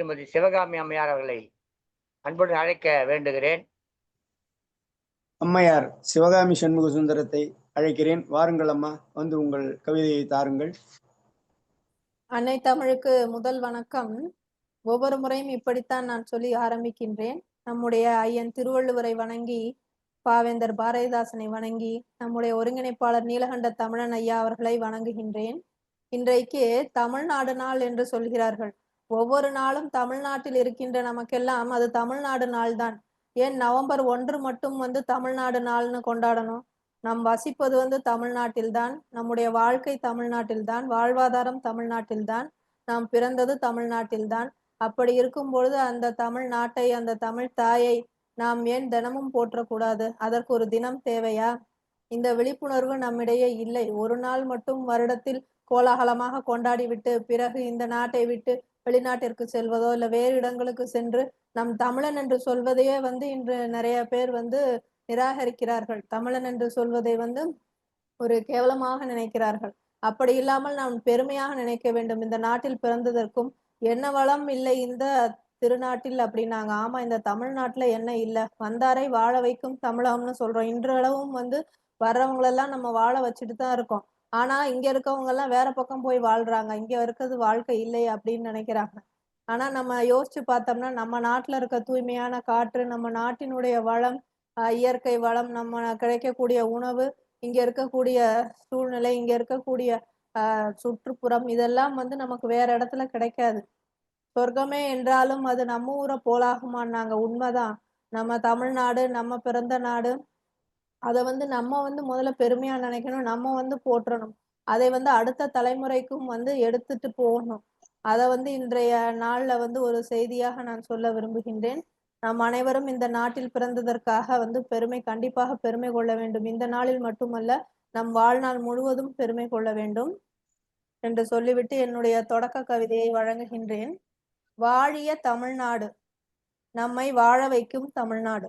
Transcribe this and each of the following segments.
திருமதி சிவகாமி அம்மையார் அவர்களை அன்புடன் அழைக்க வேண்டுகிறேன். அம்மையார் சிவகாமி சண்முக சுந்தரத்தை அழைக்கிறேன். வாருங்கள் அம்மா வந்து உங்கள் கவிதையை தாருங்கள். அன்னை தமிழுக்கு முதல் வணக்கம். ஒவ்வொரு முறையும் இப்படித்தான் நான் சொல்லி ஆரம்பிக்கின்றேன். நம்முடைய ஐயன் திருவள்ளுவரை வணங்கி பாவேந்தர் பாரதிதாசனை வணங்கி நம்முடைய ஒருங்கிணைப்பாளர் நீலகண்ட தமிழன் ஐயா அவர்களை வணங்குகின்றேன். இன்றைக்கு தமிழ்நாடு நாள் என்று சொல்கிறார்கள். ஒவ்வொரு நாளும் தமிழ்நாட்டில் இருக்கின்ற நமக்கெல்லாம் அது தமிழ்நாடு நாள் தான் ஏன் நவம்பர் ஒன்று மட்டும் வந்து தமிழ்நாடு நாள்னு கொண்டாடணும்? நாம் வசிப்பது வந்து தமிழ்நாட்டில்தான். நம்முடைய வாழ்க்கை தமிழ்நாட்டில்தான். வாழ்வாதாரம் தமிழ்நாட்டில்தான். நாம் பிறந்தது தமிழ்நாட்டில்தான். அப்படி இருக்கும் பொழுது அந்த தமிழ்நாட்டை அந்த தமிழ் தாயை நாம் ஏன் தினமும் போற்றக்கூடாது? அதற்கு ஒரு தினம் தேவையா? இந்த விழிப்புணர்வு நம்மிடையே இல்லை. ஒரு நாள் மட்டும் வருடத்தில் கோலாகலமாக கொண்டாடி விட்டு பிறகு இந்த நாட்டை விட்டு வெளிநாட்டிற்கு செல்வதோ இல்லை வேறு இடங்களுக்கு சென்று நம் தமிழன் என்று சொல்வதையே வந்து இன்று நிறைய பேர் வந்து நிராகரிக்கிறார்கள். தமிழன் என்று சொல்வதை வந்து ஒரு கேவலமாக நினைக்கிறார்கள். அப்படி இல்லாமல் நாம் பெருமையாக நினைக்க வேண்டும். இந்த நாட்டில் பிறந்ததற்கும் என்ன வளம் இல்லை இந்த திருநாட்டில் அப்படின்னாங்க. ஆமா இந்த தமிழ்நாட்டுல என்ன இல்லை? வந்தாரை வாழ வைக்கும் தமிழகம்னு சொல்றோம். இன்றளவும் வந்து வர்றவங்களெல்லாம் நம்ம வாழ வச்சுட்டு தான் இருக்கோம். ஆனா இங்க இருக்கவங்க எல்லாம் வேற பக்கம் போய் வாழ்றாங்க. இங்க இருக்கிறது வாழ்க்கை இல்லை அப்படின்னு நினைக்கிறாங்க. ஆனா நம்ம யோசிச்சு பார்த்தோம்னா நம்ம நாட்டுல இருக்க தூய்மையான காற்று நம்ம நாட்டினுடைய வளம் ஆஹ் இயற்கை வளம் நம்ம கிடைக்கக்கூடிய உணவு இங்க இருக்கக்கூடிய சூழ்நிலை இங்க இருக்கக்கூடிய ஆஹ் சுற்றுப்புறம் இதெல்லாம் வந்து நமக்கு வேற இடத்துல கிடைக்காது. சொர்க்கமே என்றாலும் அது நம்ம ஊரை போலாகுமான்னாங்க. உண்மைதான். நம்ம தமிழ்நாடு நம்ம பிறந்த நாடு அதை வந்து நம்ம வந்து முதல்ல பெருமையா நினைக்கணும். நம்ம வந்து போற்றணும். அதை வந்து அடுத்த தலைமுறைக்கும் வந்து எடுத்துட்டு போகணும். அதை வந்து இன்றைய நாள்ல வந்து ஒரு செய்தியாக நான் சொல்ல விரும்புகின்றேன். நாம் அனைவரும் இந்த நாட்டில் பிறந்ததற்காக வந்து பெருமை கண்டிப்பாக பெருமை கொள்ள வேண்டும். இந்த நாளில் மட்டுமல்ல நம் வாழ்நாள் முழுவதும் பெருமை கொள்ள வேண்டும் என்று சொல்லிவிட்டு என்னுடைய தொடக்க கவிதையை வழங்குகின்றேன். வாழிய தமிழ்நாடு நம்மை வாழ வைக்கும் தமிழ்நாடு.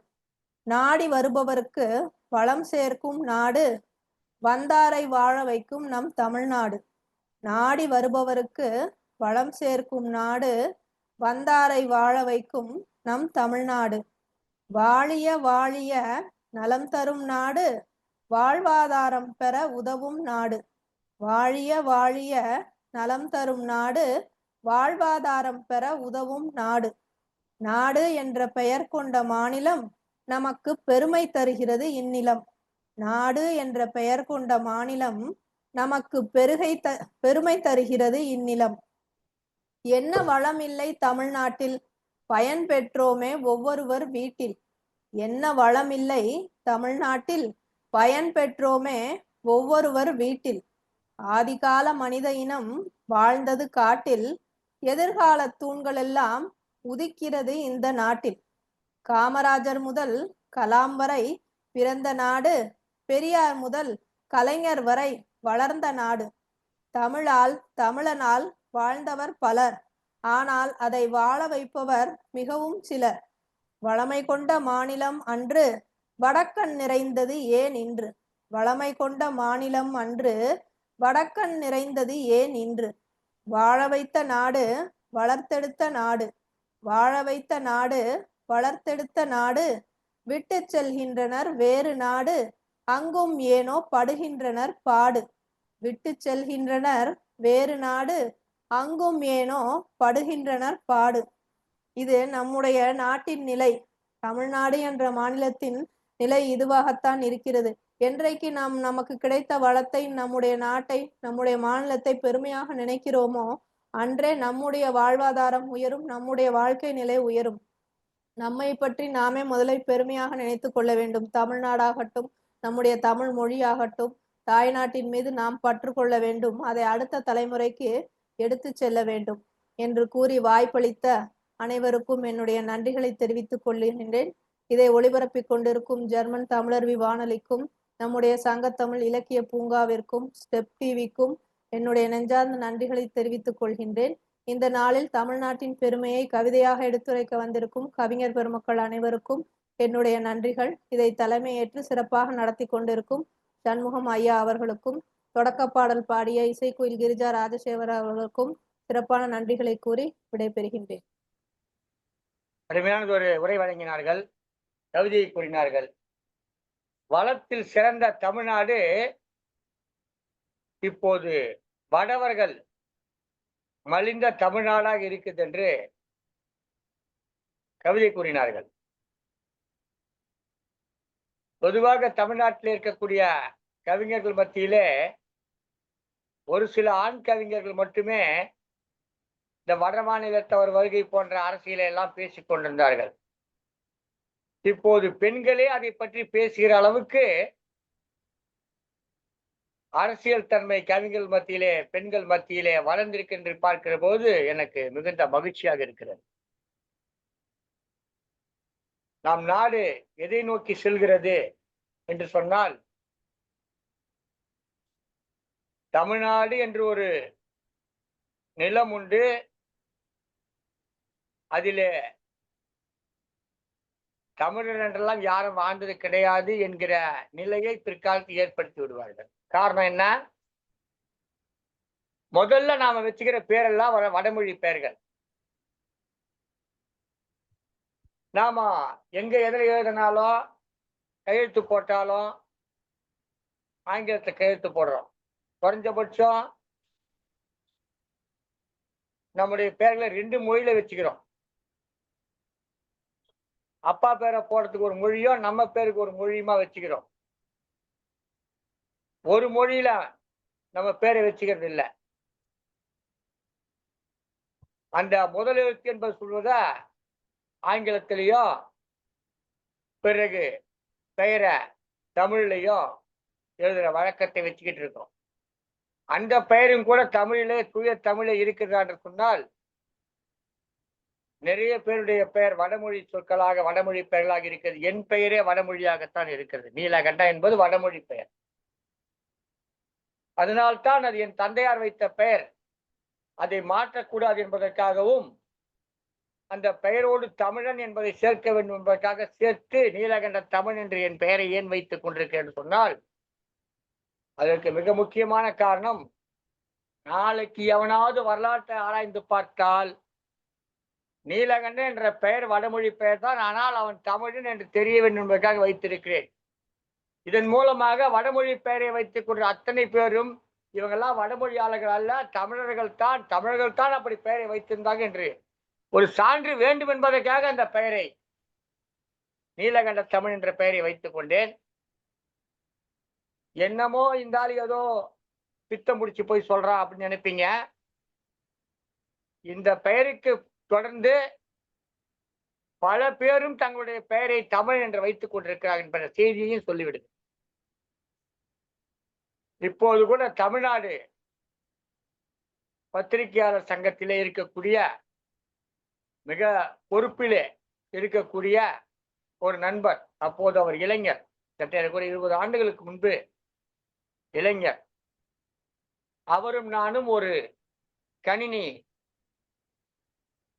நாடி வருபவருக்கு வளம் சேர்க்கும் நாடு வந்தாரை வாழ வைக்கும் நம் தமிழ்நாடு. நாடி வருபவருக்கு வளம் சேர்க்கும் நாடு வந்தாரை வாழ வைக்கும் நம் தமிழ்நாடு. வாழிய வாழிய நலம் தரும் நாடு வாழ்வாதாரம் பெற உதவும் நாடு. வாழிய வாழிய நலம் தரும் நாடு வாழ்வாதாரம் பெற உதவும் நாடு. நாடு என்ற பெயர் கொண்ட மாநிலம் நமக்கு பெருமை தருகிறது இந்நிலம். நாடு என்ற பெயர் கொண்ட மாநிலம் நமக்கு பெருகை த பெருமை தருகிறது இந்நிலம். என்ன வளம் இல்லை தமிழ்நாட்டில்? பயன் பெற்றோமே ஒவ்வொருவர் வீட்டில். என்ன வளம் இல்லை தமிழ்நாட்டில்? பயன் பெற்றோமே ஒவ்வொருவர் வீட்டில். ஆதிகால மனித இனம் வாழ்ந்தது காட்டில். எதிர்கால தூண்கள் எல்லாம் உதிக்கிறது இந்த நாட்டில். காமராஜர் முதல் கலாம் வரை பிறந்த நாடு பெரியார் முதல் கலைஞர் வரை வளர்ந்த நாடு. தமிழால் தமிழனால் வாழ்ந்தவர் பலர். ஆனால் அதை வாழ வைப்பவர் மிகவும் சிலர். வளமை கொண்ட மாநிலம் அன்று வடக்கன் நிறைந்தது ஏன் இன்று? வளமை கொண்ட மாநிலம் அன்று வடக்கன் நிறைந்தது ஏன் இன்று? வாழ வைத்த நாடு வளர்த்தெடுத்த நாடு. வாழ வைத்த நாடு வளர்த்தெடுத்த நாடு விட்டு செல்கின்றனர் வேறு நாடு. அங்கும் ஏனோ படுகின்றனர் பாடு. விட்டு செல்கின்றனர் வேறு நாடு. அங்கும் ஏனோ படுகின்றனர் பாடு. இது நம்முடைய நாட்டின் நிலை. தமிழ்நாடு என்ற மாநிலத்தின் நிலை இதுவாகத்தான் இருக்கிறது. என்றைக்கு நாம் நமக்கு கிடைத்த வளத்தை நம்முடைய நாட்டை நம்முடைய மாநிலத்தை பெருமையாக நினைக்கிறோமோ அன்றே நம்முடைய வாழ்வாதாரம் உயரும் நம்முடைய வாழ்க்கை நிலை உயரும். நம்மை பற்றி நாமே முதலை பெருமையாக நினைத்து கொள்ள வேண்டும். தமிழ்நாடாகட்டும் நம்முடைய தமிழ் மொழியாகட்டும் தாய்நாட்டின் மீது நாம் பற்றுக்கொள்ள வேண்டும். அதை அடுத்த தலைமுறைக்கு எடுத்து செல்ல வேண்டும் என்று கூறி வாய்ப்பளித்த அனைவருக்கும் என்னுடைய நன்றிகளை தெரிவித்துக் கொள்கின்றேன். இதை ஒளிபரப்பிக் கொண்டிருக்கும் ஜெர்மன் தமிழர்வி வானொலிக்கும் நம்முடைய சங்கத்தமிழ் இலக்கிய பூங்காவிற்கும் ஸ்டெப் டிவிக்கும் என்னுடைய நெஞ்சார்ந்த நன்றிகளை தெரிவித்துக் கொள்கின்றேன். இந்த நாளில் தமிழ்நாட்டின் பெருமையை கவிதையாக எடுத்துரைக்க வந்திருக்கும் கவிஞர் பெருமக்கள் அனைவருக்கும் என்னுடைய நன்றிகள். இதை தலைமையேற்று சிறப்பாக நடத்தி கொண்டிருக்கும் சண்முகம் ஐயா அவர்களுக்கும் தொடக்க பாடல் பாடிய இசைக்குயில் கிரிஜா ராஜசேகர அவர்களுக்கும் சிறப்பான நன்றிகளை கூறி விடைபெறுகின்றேன். அருமையானது ஒரு உரை வழங்கினார்கள் கவிதையை கூறினார்கள். வளத்தில் சிறந்த தமிழ்நாடு இப்போது வடவர்கள் மலிந்த தமிழ்நாடாக இருக்குது என்று கவிதை கூறினார்கள். பொதுவாக தமிழ்நாட்டில் இருக்கக்கூடிய கவிஞர்கள் மத்தியிலே ஒரு சில ஆண் கவிஞர்கள் மட்டுமே இந்த வட மாநிலத்தவர் வருகை போன்ற அரசியலை எல்லாம் பேசிக் கொண்டிருந்தார்கள். இப்போது பெண்களே அதை பற்றி பேசுகிற அளவுக்கு அரசியல் தன்மை கவிஞர்கள் மத்தியிலே பெண்கள் மத்தியிலே வளர்ந்திருக்கின்ற பார்க்கிற போது எனக்கு மிகுந்த மகிழ்ச்சியாக இருக்கிறது. நம் நாடு எதை நோக்கி செல்கிறது என்று சொன்னால் தமிழ்நாடு என்று ஒரு நிலம் உண்டு அதிலே தமிழர் என்றெல்லாம் யாரும் வாழ்ந்தது கிடையாது என்கிற நிலையை பிற்காலத்தில் ஏற்படுத்தி விடுவார்கள். காரணம் என்ன? முதல்ல நாம வச்சுக்கிற பேரெல்லாம் வர வடமொழி பெயர்கள். நாம எங்க எதில் எழுதினாலும் கையெழுத்து போட்டாலும் ஆங்கிலத்தை கையெழுத்து போடுறோம். குறைஞ்சபட்சம் நம்முடைய பேர்களை ரெண்டு மொழியில வச்சுக்கிறோம். அப்பா பேரை போடுறதுக்கு ஒரு மொழியும் நம்ம பேருக்கு ஒரு மொழியுமா வச்சுக்கிறோம். ஒரு மொழியில நம்ம பேரை வச்சுக்கிறது இல்லை. அந்த முதல் எழுத்து என்பது சொல்வத? ஆங்கிலத்திலேயோ பிறகு பெயரை தமிழ்லையோ எழுதுகிற வழக்கத்தை வச்சுக்கிட்டு இருக்கோம். அந்த பெயரும் கூட தமிழிலே தூய தமிழே இருக்கிறதா என்று சொன்னால் நிறைய பேருடைய பெயர் வடமொழி சொற்களாக வடமொழி பெயர்களாக இருக்கிறது. என் பெயரே வடமொழியாகத்தான் இருக்கிறது. நீலகண்டா என்பது வடமொழி பெயர். அதனால்தான் அது என் தந்தையார் வைத்த பெயர். அதை மாற்றக்கூடாது என்பதற்காகவும் அந்த பெயரோடு தமிழன் என்பதை சேர்க்க வேண்டும் என்பதற்காக சேர்த்து நீலகண்ட தமிழ் என்று என் பெயரை ஏன் வைத்துக் கொண்டிருக்கிறேன் சொன்னால் அதற்கு மிக முக்கியமான காரணம் நாளைக்கு எவனாவது வரலாற்றை ஆராய்ந்து பார்த்தால் நீலகண்டன் என்ற பெயர் வடமொழி பெயர் தான் ஆனால் அவன் தமிழன் என்று தெரிய வேண்டும் என்பதற்காக வைத்திருக்கிறேன். இதன் மூலமாக வடமொழி பெயரை வைத்துக் கொண்ட அத்தனை பேரும் இவங்கெல்லாம் வடமொழியாளர்கள் அல்ல தமிழர்கள் தான் தமிழர்கள் தான் அப்படி பெயரை வைத்திருந்தாங்க என்று. ஒரு சான்று வேண்டும் என்பதற்காக அந்த பெயரை நீலகண்ட தமிழ் என்ற பெயரை வைத்துக் கொண்டேன். என்னமோ இந்த ஆள் ஏதோ பித்தம் முடிச்சு போய் சொல்றான் அப்படின்னு நினைப்பீங்க. இந்த பெயருக்கு தொடர்ந்து பல பேரும் தங்களுடைய பெயரை தமிழ் என்று வைத்துக் கொண்டிருக்கிறார்கள் என்ற செய்தியையும் சொல்லிவிடுது. இப்போது கூட தமிழ்நாடு பத்திரிகையாளர் சங்கத்திலே இருக்கக்கூடிய மிக பொறுப்பிலே இருக்கக்கூடிய ஒரு நண்பர் அப்போது அவர் இளைஞர் சற்ற கூட இருபது ஆண்டுகளுக்கு முன்பு இளைஞர். அவரும் நானும் ஒரு கணினி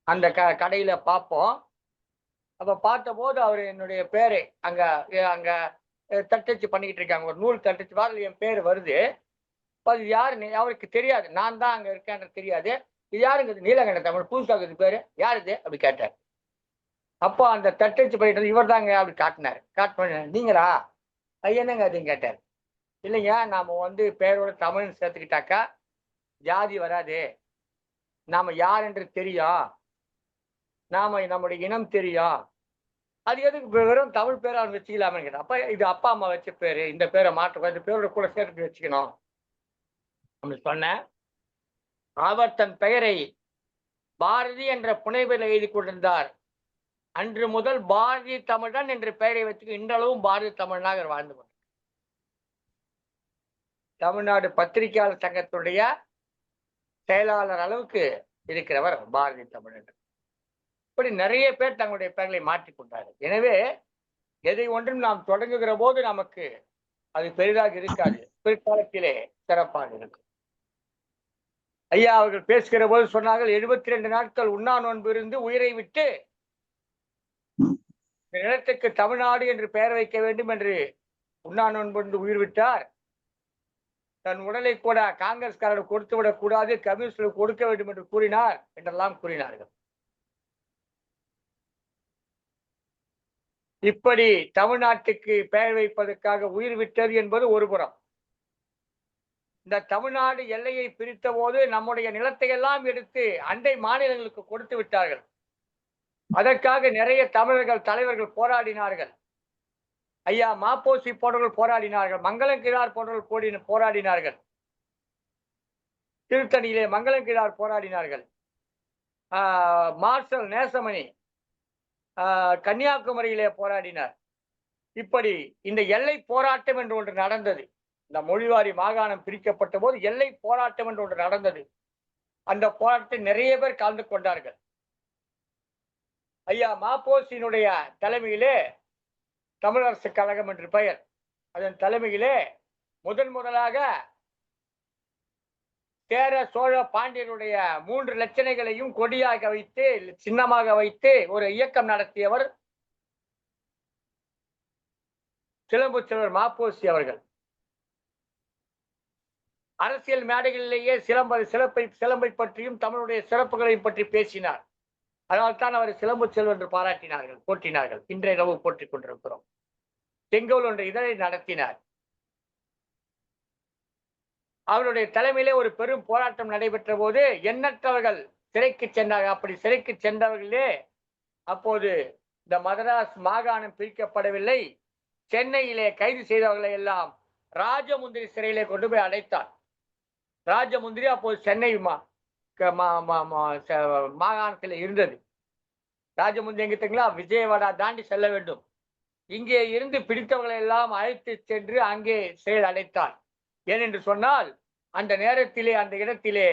அந்த க கடையில் பார்ப்போம். அப்போ பார்த்தபோது அவர் என்னுடைய பேரை அங்கே அங்கே தட்டச்சு பண்ணிக்கிட்டு இருக்காங்க. ஒரு நூல் தட்டச்சு வாரில் என் பேர் வருது. அது யாருன்னு அவருக்கு தெரியாது. நான் தான் அங்கே இருக்கேன்றது தெரியாது. இது யாருங்கிறது நீலகண்ட தமிழ் புதுசாக பேர். யார் இது? அப்படி கேட்டார். அப்போ அந்த தட்டச்சு பண்ணிட்டு இவர் தாங்க அப்படி காட்டினார். காட்டின நீங்களா? அது என்னங்க அதுன்னு கேட்டார். இல்லைங்க நாம் வந்து பேரோட தமிழ்னு சேர்த்துக்கிட்டாக்கா ஜாதி வராது. நாம் யார் என்று தெரியும். நாம நம்முடைய இனம் தெரியும் அது எதுக்கு வெறும் தமிழ் பேரை அவன் வச்சுக்கலாமே கேட்டேன் இது அப்பா அம்மா வச்ச பேரு இந்த பேரை மாற்ற இந்த பேரோட கூட சேர்த்து வச்சுக்கணும். அப்படின்னு சொன்னேன் அவர் தன் பெயரை பாரதி என்ற புனைவில் எழுதி கொண்டிருந்தார். அன்று முதல் பாரதி தமிழன் என்ற பெயரை வச்சு இன்றளவும் பாரதி தமிழனாக வாழ்ந்து கொண்டார் தமிழ்நாடு பத்திரிகையாளர் சங்கத்துடைய செயலாளர் அளவுக்கு இருக்கிறவர் பாரதி தமிழன். இப்படி நிறைய பேர் தங்களுடைய பெயர்களை மாற்றிக் கொண்டார்கள். எனவே எதை ஒன்றும் நாம் தொடங்குகிற போது நமக்கு அது பெரிதாக இருக்காது. பிற்காலத்திலே சிறப்பாக இருக்கும். ஐயா அவர்கள் பேசுகிற போது சொன்னார்கள் எழுபத்தி ரெண்டு நாட்கள் உண்ணா நோன்பு இருந்து உயிரை விட்டு இந்த நிலத்துக்கு தமிழ்நாடு என்று பெயர் வைக்க வேண்டும் என்று உண்ணா நோன்பு இருந்து உயிர் விட்டார். தன் உடலை கூட காங்கிரஸ்காரர் கொடுத்து விடக்கூடாது கூடாது கொடுக்க வேண்டும் என்று கூறினார் என்றெல்லாம் கூறினார்கள். இப்படி தமிழ்நாட்டுக்கு பெயர் வைப்பதற்காக உயிர் விட்டது என்பது ஒரு புறம். இந்த தமிழ்நாடு எல்லையை பிரித்த போது நம்முடைய நிலத்தை எல்லாம் எடுத்து அண்டை மாநிலங்களுக்கு கொடுத்து விட்டார்கள். அதற்காக நிறைய தமிழர்கள் தலைவர்கள் போராடினார்கள். ஐயா மாப்போசி போன்றவர்கள் போராடினார்கள். மங்களங்கிழார் போன்றவர்கள் போடி போராடினார்கள். திருத்தணியிலே மங்களங்கிழார் போராடினார்கள். மார்ஷல் நேசமணி கன்னியாகுமரியிலே போராடினார். இப்படி இந்த எல்லை போராட்டம் என்று ஒன்று நடந்தது. இந்த மொழிவாரி மாகாணம் பிரிக்கப்பட்ட போது எல்லை போராட்டம் என்று ஒன்று நடந்தது. அந்த போராட்டத்தில் நிறைய பேர் கலந்து கொண்டார்கள். ஐயா மாப்போசியினுடைய தலைமையிலே தமிழரசு கழகம் என்று பெயர். அதன் தலைமையிலே முதன் முதலாக சேர சோழ பாண்டியனுடைய மூன்று லட்சணைகளையும் கொடியாக வைத்து சின்னமாக வைத்து ஒரு இயக்கம் நடத்தியவர் சிலம்பு செல்வர் மாப்போசி அவர்கள். அரசியல் மேடைகளிலேயே சிலம்ப சிறப்பை சிலம்பை பற்றியும் தமிழுடைய சிறப்புகளையும் பற்றி பேசினார். அதனால் தான் அவர் சிலம்பு செல்வர் என்று பாராட்டினார்கள் போற்றினார்கள். இன்றைய இரவு போற்றிக் கொண்டிருக்கிறோம். செங்கோல் ஒன்று இதழை நடத்தினார். அவருடைய தலைமையிலே ஒரு பெரும் போராட்டம் நடைபெற்ற போது எண்ணற்றவர்கள் சிறைக்கு சென்றார்கள். அப்படி சிறைக்கு சென்றவர்களே அப்போது இந்த மதராஸ் மாகாணம் பிரிக்கப்படவில்லை. சென்னையிலே கைது செய்தவர்களை எல்லாம் ராஜமுந்திரி சிறையிலே கொண்டு போய் அடைத்தார். ராஜமுந்திரி அப்போது சென்னை மா மா- மா- மா- ச- மாகாணத்தில் இருந்தது. ராஜமுந்திரி எங்கிட்டங்களா விஜயவாடா தாண்டி செல்ல வேண்டும். இங்கே இருந்து பிடித்தவர்களை எல்லாம் அழைத்து சென்று அங்கே சிறையில் அடைத்தார். ஏனென்று சொன்னால் அந்த நேரத்திலே அந்த இடத்திலே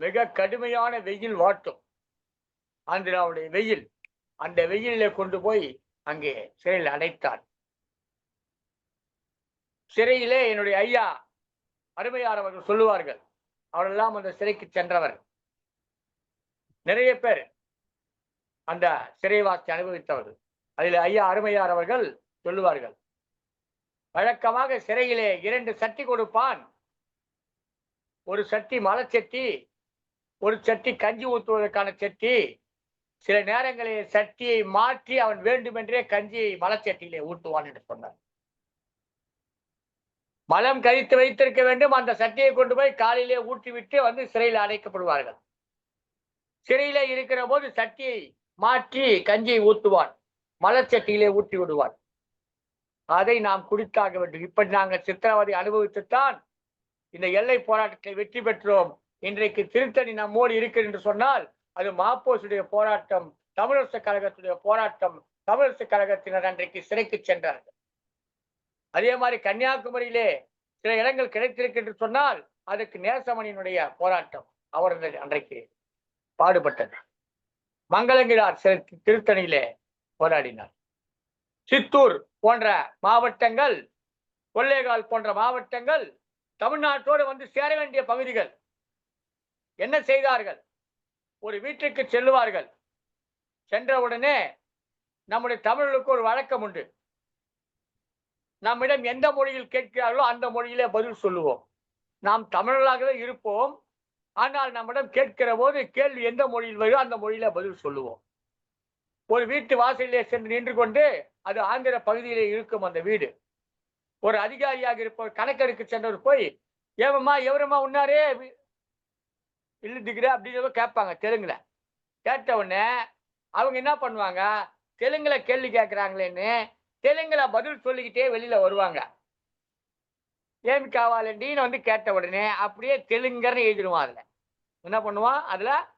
மிக கடுமையான வெயில் வாட்டும். ஆந்திராவுடைய வெயில் அந்த வெயிலிலே கொண்டு போய் அங்கே சிறையில் அடைத்தார் சிறையிலே என்னுடைய ஐயா அருமையார் அவர்கள் சொல்லுவார்கள் அவரெல்லாம் அந்த சிறைக்கு சென்றவர். நிறைய பேர் அந்த சிறைவாசி அனுபவித்தவர்கள் அதில் ஐயா அருமையார் அவர்கள் சொல்லுவார்கள் வழக்கமாக சிறையிலே இரண்டு சட்டி கொடுப்பான். ஒரு சட்டி மலச்சட்டி ஒரு சட்டி கஞ்சி ஊற்றுவதற்கான சட்டி. சில நேரங்களில் சட்டியை மாற்றி அவன் வேண்டுமென்றே கஞ்சியை மலச்சட்டியிலே ஊட்டுவான் என்று சொன்னார். மலம் கழித்து வைத்திருக்க வேண்டும். அந்த சட்டியை கொண்டு போய் காலையிலே ஊற்றிவிட்டு வந்து சிறையில் அடைக்கப்படுவார்கள். சிறையில இருக்கிற போது சட்டியை மாற்றி கஞ்சியை ஊற்றுவான் மலச்சட்டியிலே ஊற்றி விடுவான் அதை நாம் குடித்தாக வேண்டும். இப்படி நாங்கள் சித்திரவதை அனுபவித்துத்தான் இந்த எல்லை போராட்டத்தை வெற்றி பெற்றோம். இன்றைக்கு திருத்தணி நம்மோடு இருக்கிறது என்று சொன்னால் அது மாப்போசுடைய போராட்டம் தமிழரசு கழகத்துடைய போராட்டம் தமிழரசு கழகத்தினர் அன்றைக்கு சிறைக்கு சென்றார்கள். அதே மாதிரி கன்னியாகுமரியிலே சில இடங்கள் கிடைத்திருக்கு என்று சொன்னால் அதுக்கு நேசமணியினுடைய போராட்டம் அவர் அன்றைக்கு பாடுபட்டது. மங்களங்கிழார் சில திருத்தணியிலே போராடினார். சித்தூர் போன்ற மாவட்டங்கள் கொள்ளைகால் போன்ற மாவட்டங்கள் தமிழ்நாட்டோடு வந்து சேர வேண்டிய பகுதிகள். என்ன செய்தார்கள்? ஒரு வீட்டுக்கு செல்லுவார்கள். சென்றவுடனே நம்முடைய தமிழர்களுக்கு ஒரு வழக்கம் உண்டு. நம்மிடம் எந்த மொழியில் கேட்கிறார்களோ அந்த மொழியிலே பதில் சொல்லுவோம். நாம் தமிழர்களாகவே இருப்போம். ஆனால் நம்மிடம் கேட்கிற போது கேள்வி எந்த மொழியில் வருதோ அந்த மொழியில பதில் சொல்லுவோம். ஒரு வீட்டு வாசலிலே சென்று நின்று கொண்டு அது ஆந்திர பகுதியிலே இருக்கும் அந்த வீடு. ஒரு அதிகாரியாக இருப்பவர் கணக்கருக்கு சென்றவர் போய் ஏவம்மா எவரம்மா உன்னாரே இல்லுட்டுக்கிற அப்படின்னு கேட்பாங்க தெலுங்குல. கேட்ட உடனே அவங்க என்ன பண்ணுவாங்க? தெலுங்குல கேள்வி கேட்குறாங்களேன்னு தெலுங்குல பதில் சொல்லிக்கிட்டே வெளியில வருவாங்க. ஏமி காவாலண்டின்னு வந்து கேட்ட உடனே அப்படியே தெலுங்கர்னு எழுதிடுவான் அதுல. என்ன பண்ணுவான்? அதுல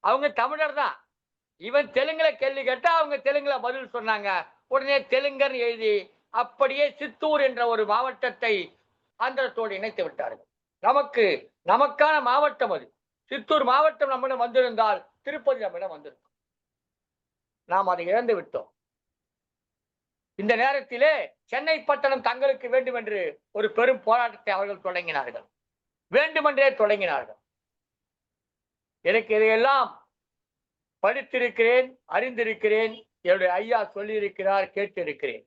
அவங்க தமிழர் தான். இவன் தெலுங்குல கேள்வி கேட்டா அவங்க தெலுங்குல பதில் சொன்னாங்க. உடனே தெலுங்கர் எழுதி அப்படியே சித்தூர் என்ற ஒரு மாவட்டத்தை ஆந்திரத்தோடு இணைத்து விட்டார்கள். நமக்கு நமக்கான மாவட்டம் அது. சித்தூர் மாவட்டம் நம்மிடம் வந்திருந்தால் திருப்பதி நம்மிடம் வந்திருக்கும். நாம் அதை இழந்து விட்டோம். இந்த நேரத்திலே சென்னை பட்டணம் தங்களுக்கு வேண்டும் என்று ஒரு பெரும் போராட்டத்தை அவர்கள் தொடங்கினார்கள். வேண்டுமென்றே தொடங்கினார்கள். எனக்கு இதையெல்லாம் படித்திருக்கிறேன் அறிந்திருக்கிறேன். என்னுடைய ஐயா சொல்லியிருக்கிறார் கேட்டிருக்கிறேன்.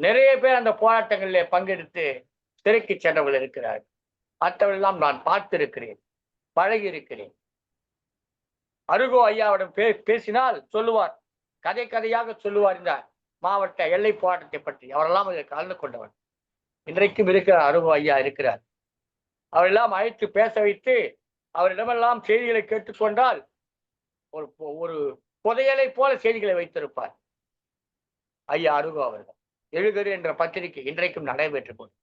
நிறைய பேர் அந்த போராட்டங்களில் பங்கெடுத்து சிறைக்கு சென்றவர்கள் இருக்கிறார் மற்றவரெல்லாம் நான் பார்த்திருக்கிறேன் பழகி இருக்கிறேன் அருகோ ஐயாவிடம் பே பேசினால் சொல்லுவார் கதை கதையாக சொல்லுவார் இந்த மாவட்ட எல்லை போராட்டத்தை பற்றி. அவரெல்லாம் அதில் கலந்து கொண்டவர். இன்றைக்கும் இருக்கிறார் அருகோ ஐயா இருக்கிறார். அவரெல்லாம் அழைத்து பேச வைத்து அவரிடமெல்லாம் செய்திகளை கேட்டுக்கொண்டால் ஒரு ஒரு புதையலை போல செய்திகளை வைத்திருப்பார். ஐயா அருகோ அவர்கள் எழுகரு என்ற பத்திரிகை இன்றைக்கும் நடைபெற்றுக் கொண்டு.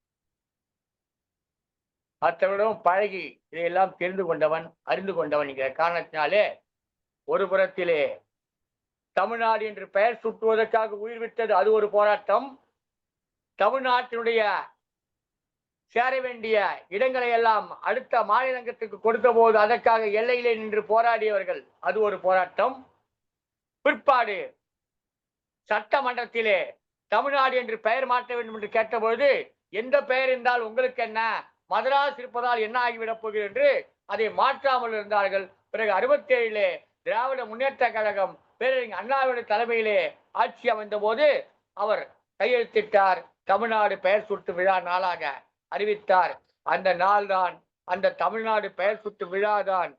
அத்தவரிடம் பழகி இதையெல்லாம் தெரிந்து கொண்டவன் அறிந்து கொண்டவன் என்கிற காரணத்தினாலே ஒரு புறத்திலே தமிழ்நாடு என்று பெயர் சுட்டுவதற்காக உயிர் விட்டது அது ஒரு போராட்டம். தமிழ்நாட்டினுடைய சேர வேண்டிய இடங்களை எல்லாம் அடுத்த மாநிலங்கத்துக்கு கொடுத்த போது அதற்காக எல்லையிலே நின்று போராடியவர்கள் அது ஒரு போராட்டம். பிற்பாடு சட்டமன்றத்திலே தமிழ்நாடு என்று பெயர் மாற்ற வேண்டும் என்று கேட்டபொழுது எந்த பெயர் இருந்தால் உங்களுக்கு என்ன? மதராஸ் இருப்பதால் என்ன ஆகிவிடப் போகிறது என்று அதை மாற்றாமல் இருந்தார்கள். பிறகு அறுபத்தி ஏழிலே திராவிட முன்னேற்ற கழகம் பேரறிஞர் அண்ணாவுடைய தலைமையிலே ஆட்சி அமைந்த போது அவர் கையெழுத்திட்டார். தமிழ்நாடு பெயர் சுட்டு விழா நாளாக அறிவித்தார். அந்த நாள்தான் அந்த தமிழ்நாடு பெயர் சுட்டு விழா தான்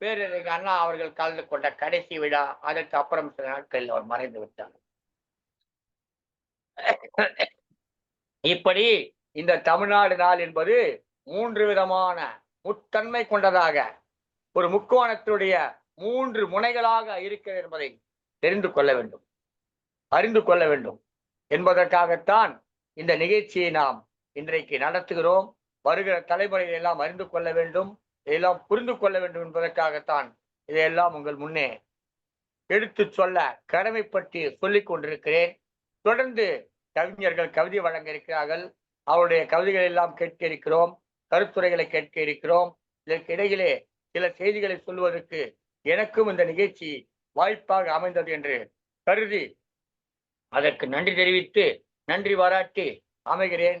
பேரறிஞர் அண்ணா அவர்கள் கலந்து கொண்ட கடைசி விழா அதற்கு அப்புறம் சில நாட்களில் அவர் மறைந்து விட்டார். இப்படி இந்த தமிழ்நாடு நாள் என்பது மூன்று விதமான முத்தன்மை கொண்டதாக ஒரு முக்கோணத்தினுடைய மூன்று முனைகளாக இருக்கிறது என்பதை தெரிந்து கொள்ள வேண்டும் அறிந்து கொள்ள வேண்டும். என்பதற்காகத்தான் இந்த நிகழ்ச்சியை நாம் இன்றைக்கு நடத்துகிறோம். வருகிற தலைமுறையை எல்லாம் அறிந்து கொள்ள வேண்டும். இதையெல்லாம் புரிந்து கொள்ள வேண்டும் என்பதற்காகத்தான் இதையெல்லாம் உங்கள் முன்னே எடுத்து சொல்ல கடமைப்பட்டு சொல்லிக் கொண்டிருக்கிறேன். தொடர்ந்து கவிஞர்கள் கவிதை வழங்க இருக்கிறார்கள். அவருடைய கவிதைகள் எல்லாம் கேட்க இருக்கிறோம். கருத்துரைகளை கேட்க இருக்கிறோம். இதற்கிடையிலே சில செய்திகளை சொல்வதற்கு எனக்கும் இந்த நிகழ்ச்சி வாய்ப்பாக அமைந்தது என்று கருதி அதற்கு நன்றி தெரிவித்து நன்றி பாராட்டி அமைகிறேன்.